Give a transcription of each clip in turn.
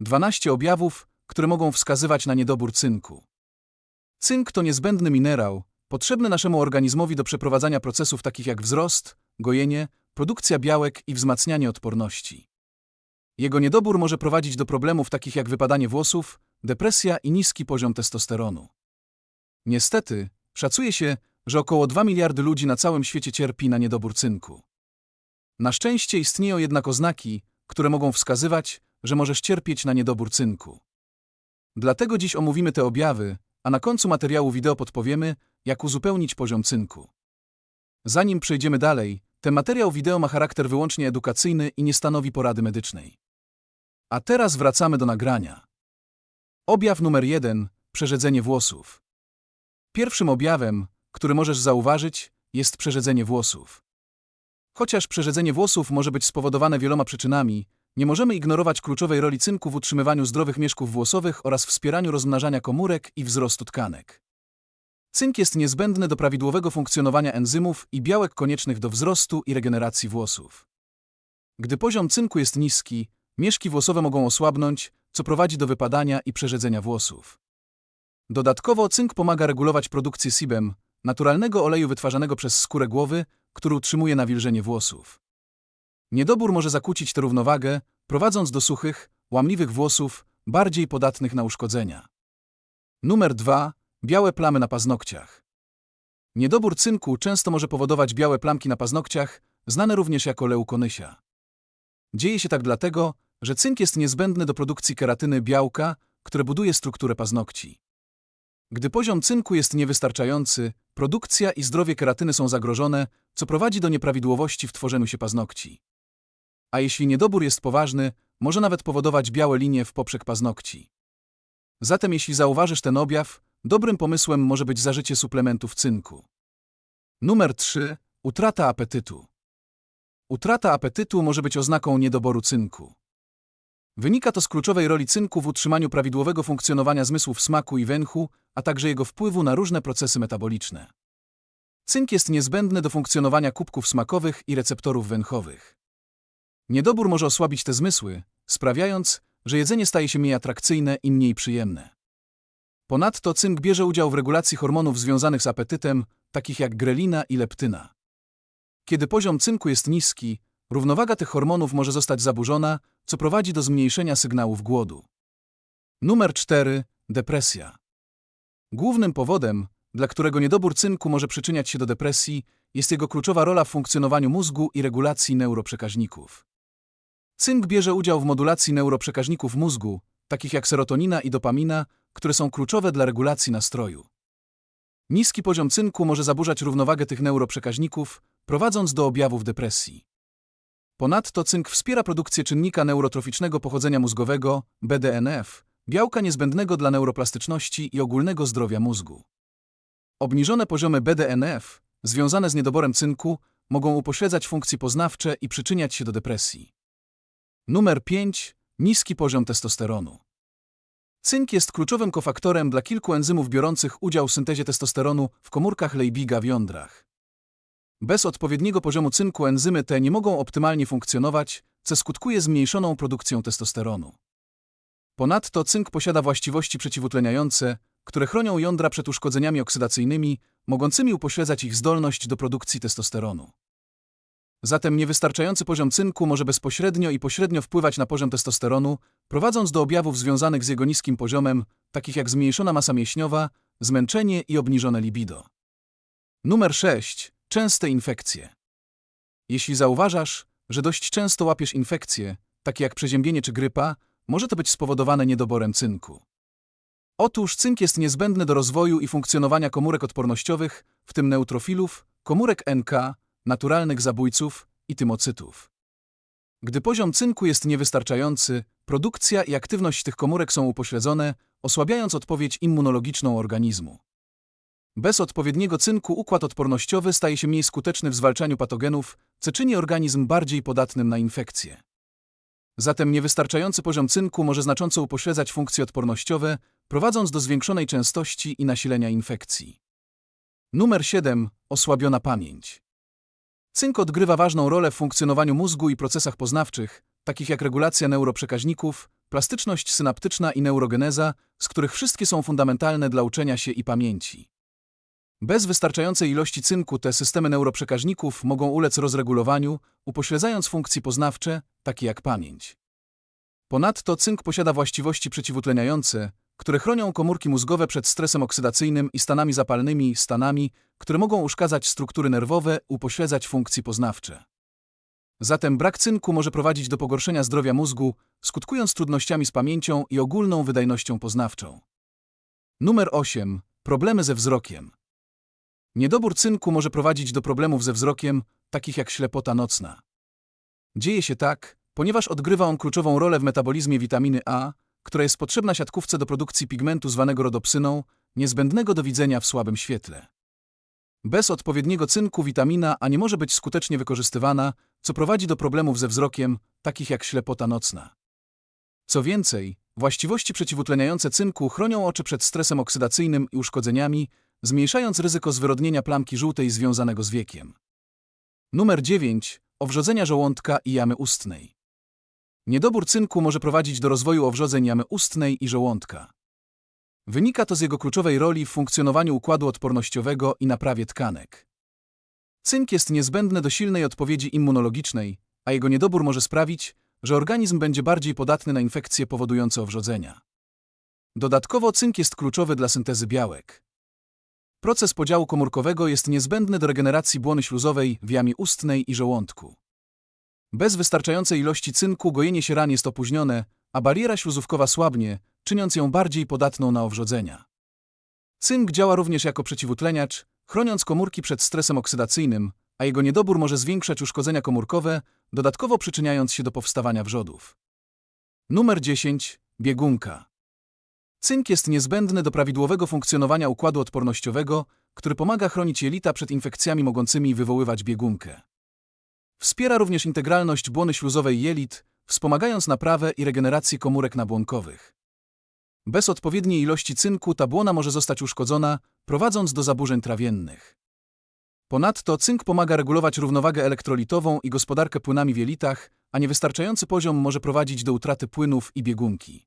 12 objawów, które mogą wskazywać na niedobór cynku. Cynk to niezbędny minerał, potrzebny naszemu organizmowi do przeprowadzania procesów takich jak wzrost, gojenie, produkcja białek i wzmacnianie odporności. Jego niedobór może prowadzić do problemów takich jak wypadanie włosów, depresja i niski poziom testosteronu. Niestety, szacuje się, że około 2 miliardy ludzi na całym świecie cierpi na niedobór cynku. Na szczęście istnieją jednak oznaki, które mogą wskazywać, że możesz cierpieć na niedobór cynku. Dlatego dziś omówimy te objawy, a na końcu materiału wideo podpowiemy, jak uzupełnić poziom cynku. Zanim przejdziemy dalej, ten materiał wideo ma charakter wyłącznie edukacyjny i nie stanowi porady medycznej. A teraz wracamy do nagrania. Objaw numer jeden przerzedzenie włosów. Pierwszym objawem, który możesz zauważyć, jest przerzedzenie włosów. Chociaż przerzedzenie włosów może być spowodowane wieloma przyczynami, nie możemy ignorować kluczowej roli cynku w utrzymywaniu zdrowych mieszków włosowych oraz wspieraniu rozmnażania komórek i wzrostu tkanek. Cynk jest niezbędny do prawidłowego funkcjonowania enzymów i białek koniecznych do wzrostu i regeneracji włosów. Gdy poziom cynku jest niski, mieszki włosowe mogą osłabnąć, co prowadzi do wypadania i przerzedzenia włosów. Dodatkowo cynk pomaga regulować produkcję sebum, naturalnego oleju wytwarzanego przez skórę głowy, który utrzymuje nawilżenie włosów. Niedobór może zakłócić tę równowagę, prowadząc do suchych, łamliwych włosów, bardziej podatnych na uszkodzenia. Numer 2. Białe plamy na paznokciach. Niedobór cynku często może powodować białe plamki na paznokciach, znane również jako leukonysia. Dzieje się tak dlatego, że cynk jest niezbędny do produkcji keratyny białka, które buduje strukturę paznokci. Gdy poziom cynku jest niewystarczający, produkcja i zdrowie keratyny są zagrożone, co prowadzi do nieprawidłowości w tworzeniu się paznokci. A jeśli niedobór jest poważny, może nawet powodować białe linie w poprzek paznokci. Zatem jeśli zauważysz ten objaw, dobrym pomysłem może być zażycie suplementów cynku. Numer 3. Utrata apetytu. Utrata apetytu może być oznaką niedoboru cynku. Wynika to z kluczowej roli cynku w utrzymaniu prawidłowego funkcjonowania zmysłów smaku i węchu, a także jego wpływu na różne procesy metaboliczne. Cynk jest niezbędny do funkcjonowania kubków smakowych i receptorów węchowych. Niedobór może osłabić te zmysły, sprawiając, że jedzenie staje się mniej atrakcyjne i mniej przyjemne. Ponadto cynk bierze udział w regulacji hormonów związanych z apetytem, takich jak grelina i leptyna. Kiedy poziom cynku jest niski, równowaga tych hormonów może zostać zaburzona, co prowadzi do zmniejszenia sygnałów głodu. Numer 4. Depresja. Głównym powodem, dla którego niedobór cynku może przyczyniać się do depresji, jest jego kluczowa rola w funkcjonowaniu mózgu i regulacji neuroprzekaźników. Cynk bierze udział w modulacji neuroprzekaźników mózgu, takich jak serotonina i dopamina, które są kluczowe dla regulacji nastroju. Niski poziom cynku może zaburzać równowagę tych neuroprzekaźników, prowadząc do objawów depresji. Ponadto cynk wspiera produkcję czynnika neurotroficznego pochodzenia mózgowego, BDNF, białka niezbędnego dla neuroplastyczności i ogólnego zdrowia mózgu. Obniżone poziomy BDNF, związane z niedoborem cynku, mogą upośledzać funkcje poznawcze i przyczyniać się do depresji. Numer 5. Niski poziom testosteronu. Cynk jest kluczowym kofaktorem dla kilku enzymów biorących udział w syntezie testosteronu w komórkach Leybiga w jądrach. Bez odpowiedniego poziomu cynku enzymy te nie mogą optymalnie funkcjonować, co skutkuje zmniejszoną produkcją testosteronu. Ponadto cynk posiada właściwości przeciwutleniające, które chronią jądra przed uszkodzeniami oksydacyjnymi, mogącymi upośledzać ich zdolność do produkcji testosteronu. Zatem niewystarczający poziom cynku może bezpośrednio i pośrednio wpływać na poziom testosteronu, prowadząc do objawów związanych z jego niskim poziomem, takich jak zmniejszona masa mięśniowa, zmęczenie i obniżone libido. Numer 6. Częste infekcje. Jeśli zauważasz, że dość często łapiesz infekcje, takie jak przeziębienie czy grypa, może to być spowodowane niedoborem cynku. Otóż cynk jest niezbędny do rozwoju i funkcjonowania komórek odpornościowych, w tym neutrofilów, komórek NK, naturalnych zabójców i tymocytów. Gdy poziom cynku jest niewystarczający, produkcja i aktywność tych komórek są upośledzone, osłabiając odpowiedź immunologiczną organizmu. Bez odpowiedniego cynku układ odpornościowy staje się mniej skuteczny w zwalczaniu patogenów, co czyni organizm bardziej podatnym na infekcje. Zatem niewystarczający poziom cynku może znacząco upośledzać funkcje odpornościowe, prowadząc do zwiększonej częstości i nasilenia infekcji. Numer 7. Osłabiona pamięć. Cynk odgrywa ważną rolę w funkcjonowaniu mózgu i procesach poznawczych, takich jak regulacja neuroprzekaźników, plastyczność synaptyczna i neurogeneza, z których wszystkie są fundamentalne dla uczenia się i pamięci. Bez wystarczającej ilości cynku te systemy neuroprzekaźników mogą ulec rozregulowaniu, upośledzając funkcje poznawcze, takie jak pamięć. Ponadto cynk posiada właściwości przeciwutleniające, które chronią komórki mózgowe przed stresem oksydacyjnym i stanami zapalnymi, stanami, które mogą uszkadzać struktury nerwowe, upośledzać funkcje poznawcze. Zatem brak cynku może prowadzić do pogorszenia zdrowia mózgu, skutkując trudnościami z pamięcią i ogólną wydajnością poznawczą. Numer 8. Problemy ze wzrokiem. Niedobór cynku może prowadzić do problemów ze wzrokiem, takich jak ślepota nocna. Dzieje się tak, ponieważ odgrywa on kluczową rolę w metabolizmie witaminy A, która jest potrzebna siatkówce do produkcji pigmentu zwanego rodopsyną, niezbędnego do widzenia w słabym świetle. Bez odpowiedniego cynku witamina A nie może być skutecznie wykorzystywana, co prowadzi do problemów ze wzrokiem, takich jak ślepota nocna. Co więcej, właściwości przeciwutleniające cynku chronią oczy przed stresem oksydacyjnym i uszkodzeniami, zmniejszając ryzyko zwyrodnienia plamki żółtej związanego z wiekiem. Numer 9. Owrzodzenia żołądka i jamy ustnej. Niedobór cynku może prowadzić do rozwoju owrzodzeń jamy ustnej i żołądka. Wynika to z jego kluczowej roli w funkcjonowaniu układu odpornościowego i naprawie tkanek. Cynk jest niezbędny do silnej odpowiedzi immunologicznej, a jego niedobór może sprawić, że organizm będzie bardziej podatny na infekcje powodujące owrzodzenia. Dodatkowo cynk jest kluczowy dla syntezy białek. Proces podziału komórkowego jest niezbędny do regeneracji błony śluzowej w jamie ustnej i żołądku. Bez wystarczającej ilości cynku gojenie się ran jest opóźnione, a bariera śluzówkowa słabnie, czyniąc ją bardziej podatną na owrzodzenia. Cynk działa również jako przeciwutleniacz, chroniąc komórki przed stresem oksydacyjnym, a jego niedobór może zwiększać uszkodzenia komórkowe, dodatkowo przyczyniając się do powstawania wrzodów. Numer 10. Biegunka. Cynk jest niezbędny do prawidłowego funkcjonowania układu odpornościowego, który pomaga chronić jelita przed infekcjami mogącymi wywoływać biegunkę. Wspiera również integralność błony śluzowej jelit, wspomagając naprawę i regenerację komórek nabłonkowych. Bez odpowiedniej ilości cynku ta błona może zostać uszkodzona, prowadząc do zaburzeń trawiennych. Ponadto cynk pomaga regulować równowagę elektrolitową i gospodarkę płynami w jelitach, a niewystarczający poziom może prowadzić do utraty płynów i biegunki.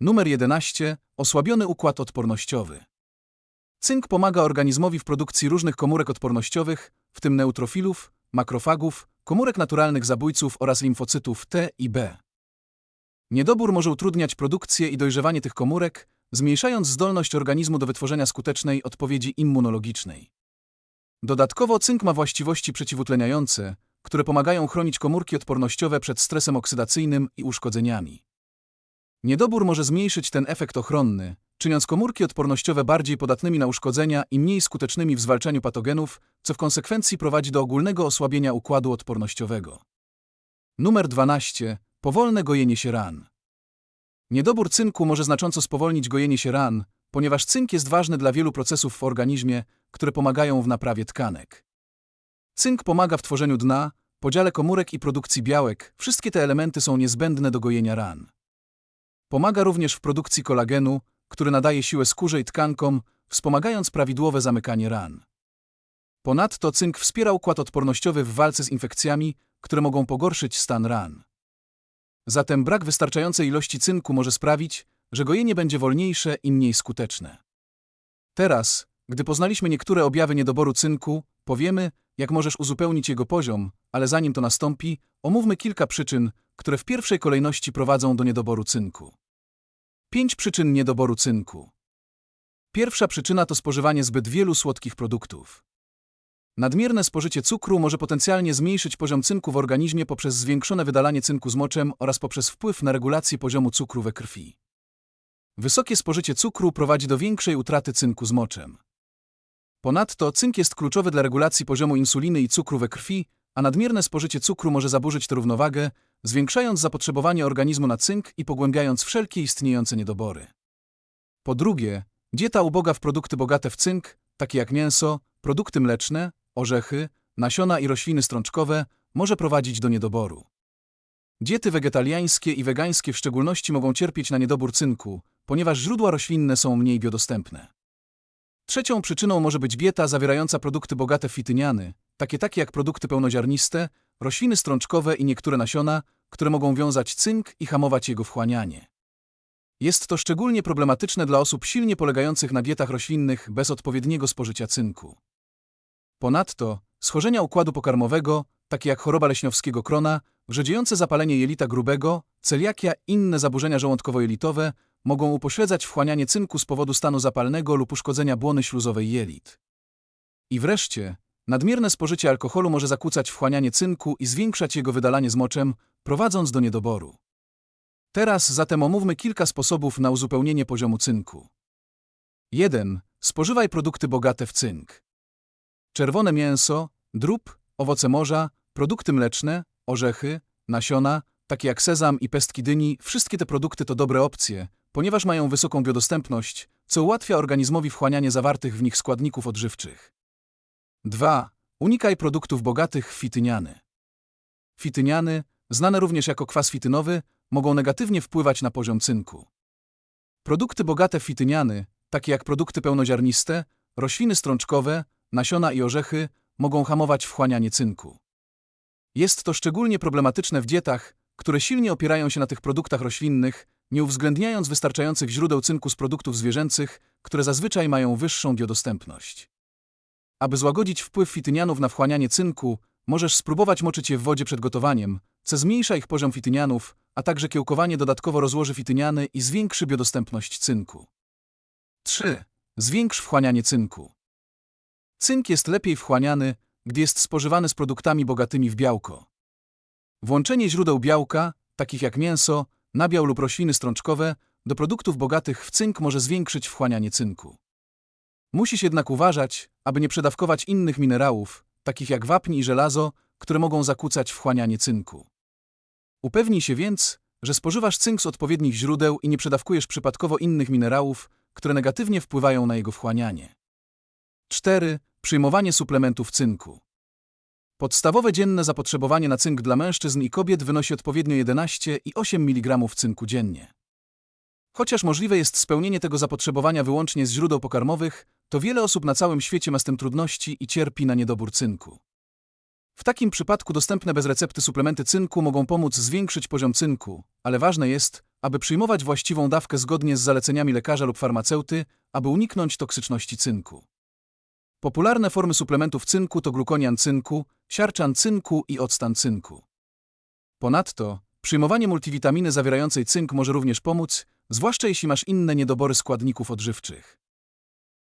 Numer 11. Osłabiony układ odpornościowy. Cynk pomaga organizmowi w produkcji różnych komórek odpornościowych, w tym neutrofilów, makrofagów, komórek naturalnych zabójców oraz limfocytów T i B. Niedobór może utrudniać produkcję i dojrzewanie tych komórek, zmniejszając zdolność organizmu do wytworzenia skutecznej odpowiedzi immunologicznej. Dodatkowo cynk ma właściwości przeciwutleniające, które pomagają chronić komórki odpornościowe przed stresem oksydacyjnym i uszkodzeniami. Niedobór może zmniejszyć ten efekt ochronny, czyniąc komórki odpornościowe bardziej podatnymi na uszkodzenia i mniej skutecznymi w zwalczaniu patogenów, co w konsekwencji prowadzi do ogólnego osłabienia układu odpornościowego. Numer 12. Powolne gojenie się ran. Niedobór cynku może znacząco spowolnić gojenie się ran, ponieważ cynk jest ważny dla wielu procesów w organizmie, które pomagają w naprawie tkanek. Cynk pomaga w tworzeniu dna, podziale komórek i produkcji białek. Wszystkie te elementy są niezbędne do gojenia ran. Pomaga również w produkcji kolagenu, który nadaje siłę skórze i tkankom, wspomagając prawidłowe zamykanie ran. Ponadto cynk wspiera układ odpornościowy w walce z infekcjami, które mogą pogorszyć stan ran. Zatem brak wystarczającej ilości cynku może sprawić, że gojenie będzie wolniejsze i mniej skuteczne. Teraz, gdy poznaliśmy niektóre objawy niedoboru cynku, powiemy, jak możesz uzupełnić jego poziom, ale zanim to nastąpi, omówmy kilka przyczyn, które w pierwszej kolejności prowadzą do niedoboru cynku. Pięć przyczyn niedoboru cynku. Pierwsza przyczyna to spożywanie zbyt wielu słodkich produktów. Nadmierne spożycie cukru może potencjalnie zmniejszyć poziom cynku w organizmie poprzez zwiększone wydalanie cynku z moczem oraz poprzez wpływ na regulację poziomu cukru we krwi. Wysokie spożycie cukru prowadzi do większej utraty cynku z moczem. Ponadto cynk jest kluczowy dla regulacji poziomu insuliny i cukru we krwi, a nadmierne spożycie cukru może zaburzyć tę równowagę, zwiększając zapotrzebowanie organizmu na cynk i pogłębiając wszelkie istniejące niedobory. Po drugie, dieta uboga w produkty bogate w cynk, takie jak mięso, produkty mleczne, orzechy, nasiona i rośliny strączkowe, może prowadzić do niedoboru. Diety wegetariańskie i wegańskie w szczególności mogą cierpieć na niedobór cynku, ponieważ źródła roślinne są mniej biodostępne. Trzecią przyczyną może być dieta zawierająca produkty bogate w fityniany, takie takie jak produkty pełnoziarniste, rośliny strączkowe i niektóre nasiona, które mogą wiązać cynk i hamować jego wchłanianie. Jest to szczególnie problematyczne dla osób silnie polegających na dietach roślinnych bez odpowiedniego spożycia cynku. Ponadto schorzenia układu pokarmowego, takie jak choroba leśniowskiego krona, wrzedziejące zapalenie jelita grubego, celiakia i inne zaburzenia żołądkowo-jelitowe mogą upośledzać wchłanianie cynku z powodu stanu zapalnego lub uszkodzenia błony śluzowej jelit. I wreszcie, nadmierne spożycie alkoholu może zakłócać wchłanianie cynku i zwiększać jego wydalanie z moczem, prowadząc do niedoboru. Teraz zatem omówmy kilka sposobów na uzupełnienie poziomu cynku. 1. Spożywaj produkty bogate w cynk. Czerwone mięso, drób, owoce morza, produkty mleczne, orzechy, nasiona, takie jak sezam i pestki dyni, wszystkie te produkty to dobre opcje, ponieważ mają wysoką biodostępność, co ułatwia organizmowi wchłanianie zawartych w nich składników odżywczych. 2. Unikaj produktów bogatych w fityniany. Fityniany, znane również jako kwas fitynowy, mogą negatywnie wpływać na poziom cynku. Produkty bogate w fityniany, takie jak produkty pełnoziarniste, rośliny strączkowe, nasiona i orzechy, mogą hamować wchłanianie cynku. Jest to szczególnie problematyczne w dietach, które silnie opierają się na tych produktach roślinnych, nie uwzględniając wystarczających źródeł cynku z produktów zwierzęcych, które zazwyczaj mają wyższą biodostępność. Aby złagodzić wpływ fitynianów na wchłanianie cynku, możesz spróbować moczyć je w wodzie przed gotowaniem, co zmniejsza ich poziom fitynianów, a także kiełkowanie dodatkowo rozłoży fityniany i zwiększy biodostępność cynku. 3. Zwiększ wchłanianie cynku. Cynk jest lepiej wchłaniany, gdy jest spożywany z produktami bogatymi w białko. Włączenie źródeł białka, takich jak mięso, nabiał lub rośliny strączkowe, do produktów bogatych w cynk może zwiększyć wchłanianie cynku. Musisz jednak uważać, aby nie przedawkować innych minerałów, takich jak wapń i żelazo, które mogą zakłócać wchłanianie cynku. Upewnij się więc, że spożywasz cynk z odpowiednich źródeł i nie przedawkujesz przypadkowo innych minerałów, które negatywnie wpływają na jego wchłanianie. 4. Przyjmowanie suplementów cynku. Podstawowe dzienne zapotrzebowanie na cynk dla mężczyzn i kobiet wynosi odpowiednio 11 i 8 mg cynku dziennie. Chociaż możliwe jest spełnienie tego zapotrzebowania wyłącznie z źródeł pokarmowych, to wiele osób na całym świecie ma z tym trudności i cierpi na niedobór cynku. W takim przypadku dostępne bez recepty suplementy cynku mogą pomóc zwiększyć poziom cynku, ale ważne jest, aby przyjmować właściwą dawkę zgodnie z zaleceniami lekarza lub farmaceuty, aby uniknąć toksyczności cynku. Popularne formy suplementów cynku to glukonian cynku, siarczan cynku i octan cynku. Ponadto, przyjmowanie multivitaminy zawierającej cynk może również pomóc, zwłaszcza jeśli masz inne niedobory składników odżywczych.